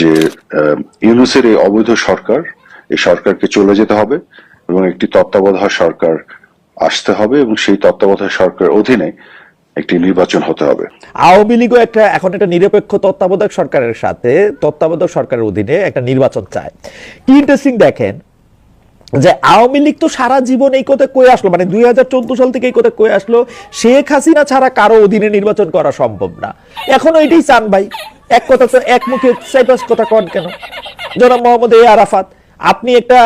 যে ইউনুসের এই অবৈধ সরকার, এই সরকারকে চলে যেতে হবে এবং একটি তত্ত্বাবধায়ক সরকার আসতে হবে এবং সেই তত্ত্বাবধায়ক সরকারের অধীনে একটি নির্বাচন হতে হবে। আওয়ামী লীগও একটা, এখন একটা নিরপেক্ষ তত্ত্বাবধায়ক সরকারের সাথে তত্ত্বাবধায়ক সরকারের অধীনে একটা নির্বাচন চায়। কি ইন্টারেস্টিং দেখেন যে আওয়ামী লীগ তো সারা জীবন এই কথা কয়ে আসলো মানে দুই হাজার চোদ্দ সাল থেকে এই কথা কয়ে আসলো, শেখ হাসিনা ছাড়া কারও অধীনে নির্বাচন করা সম্ভব না। এখনও এটাই চান ভাই। এক কথা এক মুখে সাইপাস কথা কন কেন? জনাব মোহাম্মদ এ আরাফাত, আপনি একটা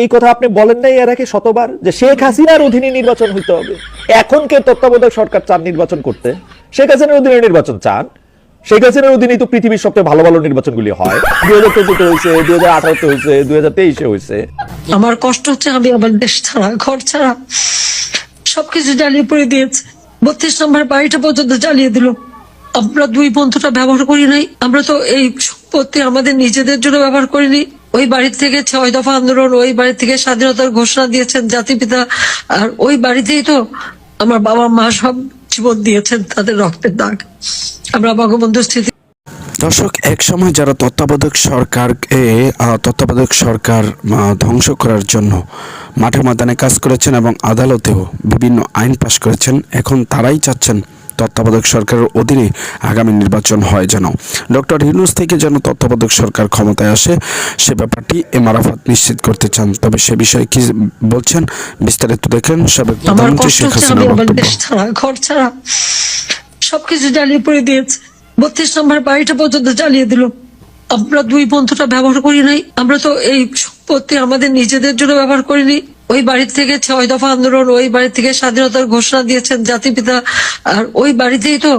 এই কথা আপনি বলেন নাই এর আগে শতবার যে শেখ হাসিনার অধীনে নির্বাচন হইতে হবে। এখন কে তত্ত্বাবধায়ক সরকার চান নির্বাচন করতে? শেখ হাসিনার অধীনে নির্বাচন চান। শেখ হাসিনার অধীনেই তো পৃথিবীর সবচেয়ে ভালো ভালো নির্বাচনগুলি হয়। দুই হাজার চোদ্দতে হয়েছে দুই হাজার আঠারোতে হয়েছে দুই হাজার তেইশে হয়েছে আমার কষ্ট হচ্ছে আমি আমার দেশ ছাড়া, ঘর ছাড়া সবকিছু জ্বালিয়ে পড়ে দিয়েছে। বত্রিশ নম্বর বাড়িটা পর্যন্ত জ্বালিয়ে দিল। আমরা দুই বন্ধুটা ব্যবহার করি নাই। আমরা তো এই সম্পত্তি আমাদের নিজেদের জন্য ব্যবহার করিনি। ওই বাড়ির থেকে ছয় দফা আন্দোলন, ওই বাড়ি থেকে স্বাধীনতার ঘোষণা দিয়েছেন জাতিপিতা। আর ওই বাড়িতেই তো আমার বাবা মা সব জীবন দিয়েছেন তাদের রক্তের দাগ। আমরা বঙ্গবন্ধু স্থিতি দর্শক এক সময় যারা তত্ত্বাবধায়ক সরকারকে তত্ত্বাবধায়ক সরকার ধ্বংস করার জন্য মাঠে ময়দানে কাজ করেছেন এবং আদালতেও বিভিন্ন আইন পাশ করেছেন, এখন তারাই চাচ্ছেন তত্ত্বাবধায়ক সরকারের অধীনে আগামী নির্বাচন হয় যেন। ডক্টর ইউনুস থেকে যেন তত্ত্বাবধায়ক সরকার ক্ষমতায় আসে সে ব্যাপারটি এম আরাফাত নিশ্চিত করতে চান। তবে সে বিষয়ে কি বলছেন বিস্তারিত দেখেন সাবেক প্রধানমন্ত্রী শেখ হাসিনা হাসিনার বক্তব্য। ছাড়া ঘর ছাড়া সবকিছু জ্বালিয়ে পড়ে দিয়েছে। বত্রিশ নম্বর বাড়িটা পর্যন্ত জ্বালিয়ে দিল। আমরা দুই বন্ধুটা ব্যবহার করি নাই। আমরা তো এই সম্পত্তি আমাদের নিজেদের জন্য ব্যবহার করিনি। ওই বাড়ির থেকে ছয় দফা আন্দোলন, ওই বাড়ি থেকে স্বাধীনতার ঘোষণা দিয়েছেন জাতিপিতা। আর ওই বাড়িতেই তো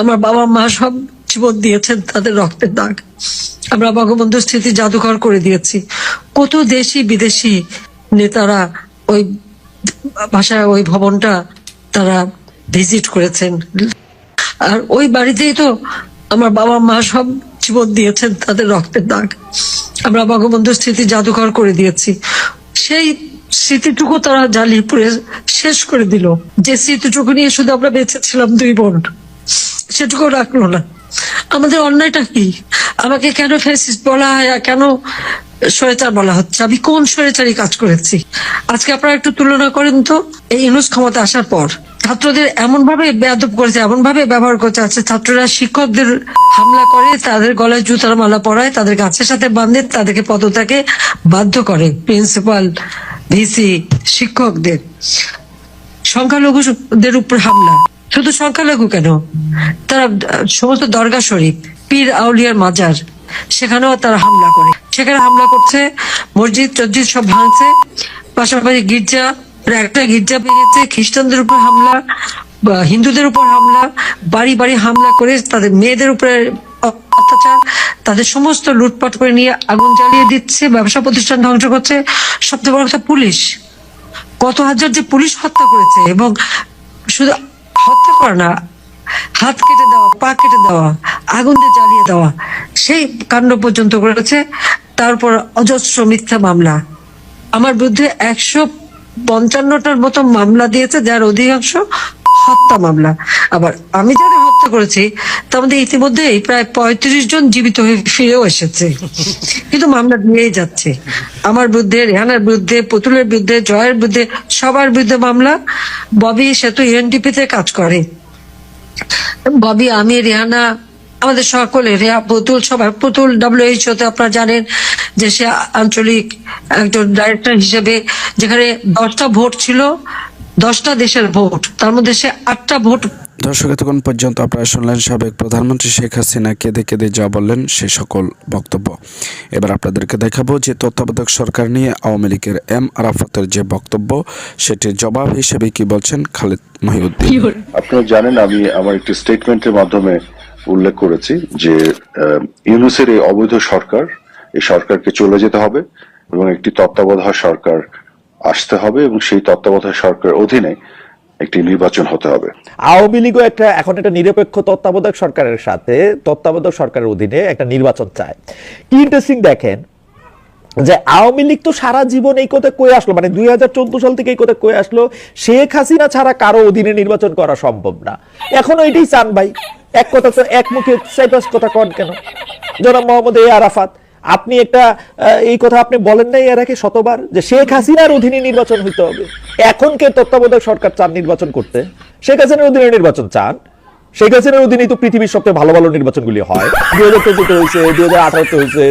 আমার বাবা মা সব জীবন দিয়েছেন তাদের রক্তের দাগ। আমরা বঙ্গবন্ধু স্মৃতি জাদুঘর করে দিয়েছি। কত দেশি বিদেশি নেতারা ওই ভাষায় ওই ভবনটা তারা ভিজিট করেছেন। আর ওই বাড়িতেই তো আমার বাবা মা সব জীবন দিয়েছেন তাদের রক্তের দাগ। আমরা বঙ্গবন্ধু স্মৃতি জাদুঘর করে দিয়েছি। সেই স্মৃতিটুকু তারা জ্বালিয়ে পুড়ে শেষ করে দিল। যে স্মৃতিটুকু নিয়ে শুধু আমরা বেঁচে ছিলাম দুই বোন, সেটুকু রাখল না। আমাদের অন্যায়টা কি? আমাকে কেন ফেসিস বলা হয় কেন স্বৈরাচার বলা হচ্ছে? আমি কোন স্বৈরাচারী কাজ করেছি? আজকে আপনারা একটু তুলনা করেন তো। এই ইউনুস ক্ষমতা আসার পর ছাত্রদের এমন ভাবে বেয়াদব করেছে এমন ভাবে ব্যবহার করছে আছে ছাত্ররা শিক্ষকদের হামলা করে, তাদের গলায় জুতার মালা পরায়, তাদের গাছের সাথে বাঁধে, তাদেরকে পদত্যাগে বাধ্য করে প্রিন্সিপাল, ভিসি শিক্ষকদের। সংখ্যালঘুদের উপর হামলা। শুধু সংখ্যালঘু কেন? তারা সমস্ত দরগা শরীফ, পীর আউলিয়ার মাজার, সেখানেও তারা হামলা করে। সেখানে হামলা করছে, মসজিদ টসজিদ সব ভাঙছে, পাশাপাশি গির্জা একটা গির্জা ভেঙেছে, খ্রিস্টানদের উপর হামলা হিন্দুদের উপর হামলা, বাড়ি বাড়ি হামলা করে তাদের মেয়েদের উপরে অত্যাচার, তাদের সমস্ত লুটপাট করে নিয়ে আগুন জ্বালিয়ে দিচ্ছে, ব্যবসা প্রতিষ্ঠান ধ্বংস করছে। সবচেয়ে বড় কথা পুলিশ। কত হাজার যে পুলিশ হত্যা করেছে এবং শুধু হত্যা করে না, হাত কেটে দেওয়া, পা কেটে দেওয়া, আগুন দিয়ে জ্বালিয়ে দেওয়া, সেই কাণ্ড পর্যন্ত করেছে। তারপর অজস্র মিথ্যা মামলা। আমার বিরুদ্ধে একশো পঞ্চান্নটার মতো মামলা দিয়েছে, যার অধিকাংশ হত্যা মামলা। আবার আমি যাদের হত্যা করেছি, তার মধ্যে ইতিমধ্যেই প্রায় পঁয়ত্রিশ জন জীবিত হয়ে ফিরেও এসেছে। কিন্তু মামলা দিয়েই যাচ্ছে। আমার বিরুদ্ধে, রেহানার বিরুদ্ধে, পুতুলের বিরুদ্ধে, জয়ের বিরুদ্ধে, সবার বিরুদ্ধে মামলা। ববি ইউএনডিপি তে কাজ করে। ববি, আমি, রেহানা আমাদের সকলে রেহা পুতুল সবার পুতুল ডাব্লিউএইচও তে আপনারা জানেন যে সে আঞ্চলিক একজন ডাইরেক্টর হিসেবে যেখানে দশটা ভোট ছিল দশটা দেশের ভোট তার মধ্যে সে আটটা ভোট দর্শক এতক্ষণ পর্যন্ত আপনারা শুনলেন সাবেক প্রধানমন্ত্রী শেখ হাসিনা কেঁদে কেঁদে যা বললেন সে সকল বক্তব্য। এবার আপনাদেরকে দেখাবো যে তত্ত্বাবধায়ক সরকার নিয়ে আওয়ামী লীগের এম আরাফাতের যে বক্তব্য সেটির জবাব হিসেবে কি বলছেন খালেদ মহিউদ্দিন। আপনারা জানেন আমি আমার একটি স্টেটমেন্টের মাধ্যমে উল্লেখ করেছি যে ইউনুসের এই অবৈধ সরকার, এই সরকারকে চলে যেতে হবে এবং একটি তত্ত্বাবধায়ক সরকার আসতে হবে এবং সেই তত্ত্বাবধায়ক সরকারের অধীনে একটি নির্বাচন হতে হবে। আওয়ামী লীগও একটা, এখন একটা নিরপেক্ষ তত্ত্বাবধায়ক সরকারের সাথে তত্ত্বাবধায়ক সরকারের অধীনে একটা নির্বাচন চায়। কি ইন্টারেস্টিং দেখেন যে আওয়ামী লীগ তো সারা জীবন এই কথা কয়ে আসলো মানে দুই হাজার চোদ্দ সাল থেকে এই কথা কয়ে আসলো, শেখ হাসিনা ছাড়া কারও অধীনে নির্বাচন করা সম্ভব না। এখনও এটাই চান ভাই। এক কথা তো এক মুখে কথা কন কেন? জনাব মোহাম্মদ এ আরাফাত আপনি একটা এই কথা আপনি বলেন নাই এর আগে শতবার যে শেখ হাসিনার অধীনে নির্বাচন হইতে হবে। এখন কে তত্ত্বাবধায়ক সরকার চান নির্বাচন করতে? শেখ হাসিনার অধীনে নির্বাচন চান? শেখ হাসিনার অধীনেই তো পৃথিবীর সবচেয়ে ভালো ভালো নির্বাচনগুলি হয়। দুই হাজার চোদ্দতে হয়েছে দুই হাজার আঠারোতে হয়েছে